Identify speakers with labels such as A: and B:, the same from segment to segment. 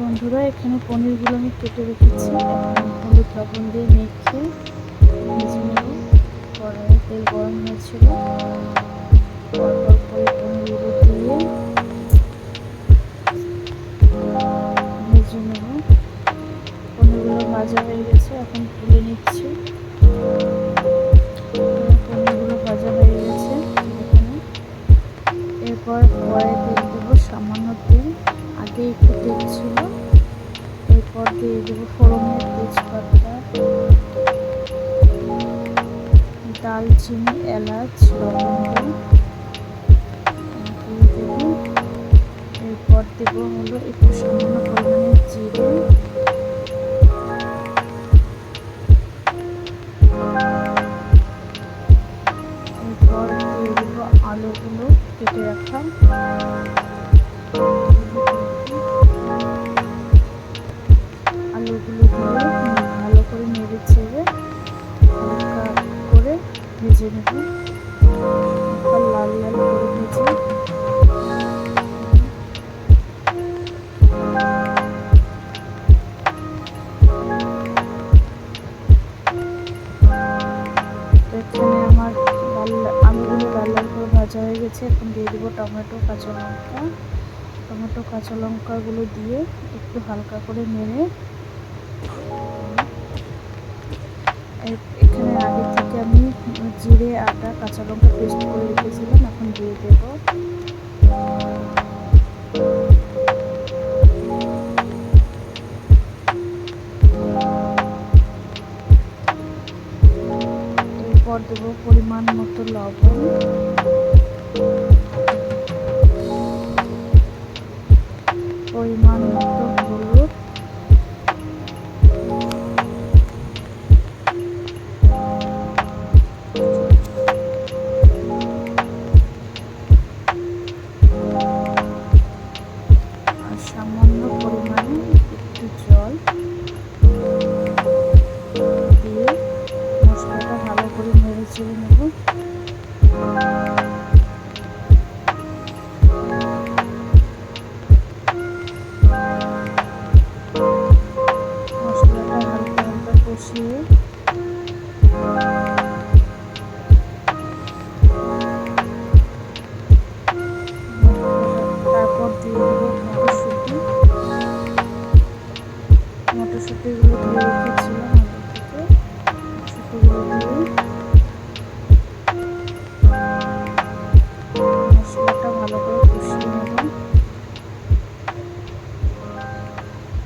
A: বন্ধুরা এখানে পনিরগুলো আমি কেটে রেখেছি। হলুদ লবণ দিয়ে মেখে কড়াইয়ে তেল গরম হয়েছিল। দালচিনি এলাচ এরপর দেবো হলো একটু সামান্য পরিমাণে জিরে। এরপর দিয়ে দেবো আলুগুলো কেটে রাখা। ভেজে নেব লাল লাল করে ভেজে। আমার লাল লাল লাল করে ভাজা হয়ে গেছে। এখন দিয়ে দেবো টমেটো, কাঁচা লঙ্কা। টমেটো, কাঁচা লঙ্কাগুলো দিয়ে একটু হালকা করে নেড়ে। এখানে আমি জিরে আটা কাঁচা লঙ্কা পেস্ট করে রেখেছিলাম, এখন দিয়ে দেবো। এরপর দেবো পরিমাণ মতো লবণ। পরিমাণ মতো হলুদ। সামান্য পরিমাণে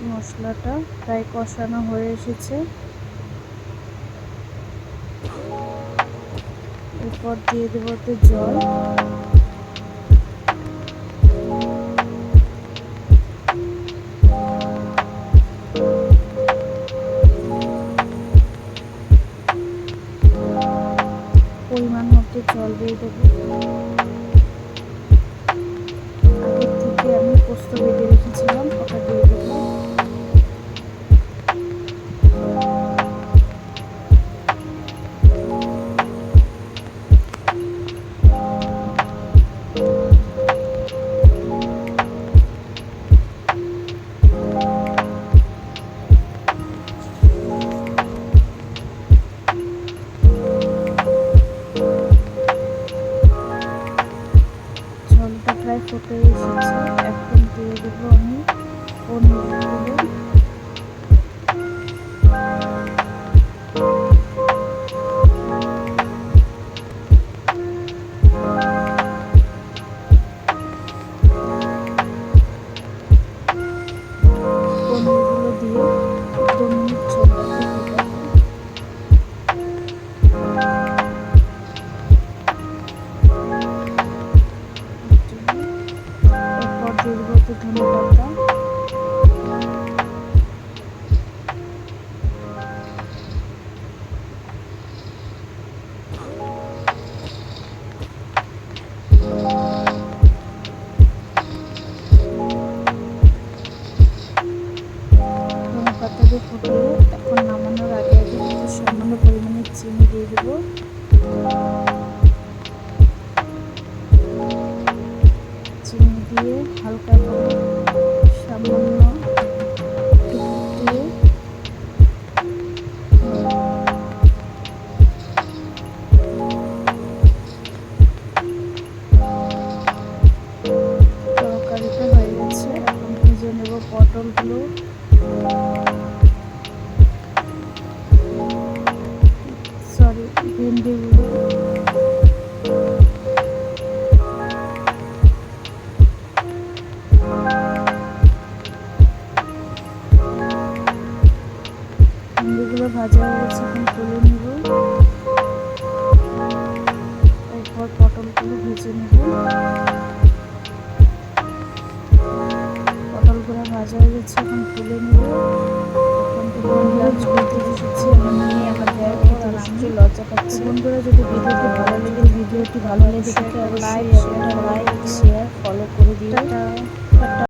A: মশলাটা প্রায় কষানো হয়ে এসেছে। এরপর দিয়ে দেবো তো জল। জল দেবো। আগের থেকে আমি পোস্ত বেঁধে রেখেছিলাম ওটা প্রায় ফুটে এসেছে এখন দিয়ে দেবো আমি পনিরগুলো চিনি দিয়ে হালকা সামান্য তরকারিতে হয়ে গেছে। এখন ভেজে নেব পটলগুলো। লজ্জা পাচ্ছি বন্ধুরা যদি ভিডিওটি ভালো লেগে ভিডিওটি ভালো লেগে থাকে লাইক লাইক শেয়ার ফলো করে দিও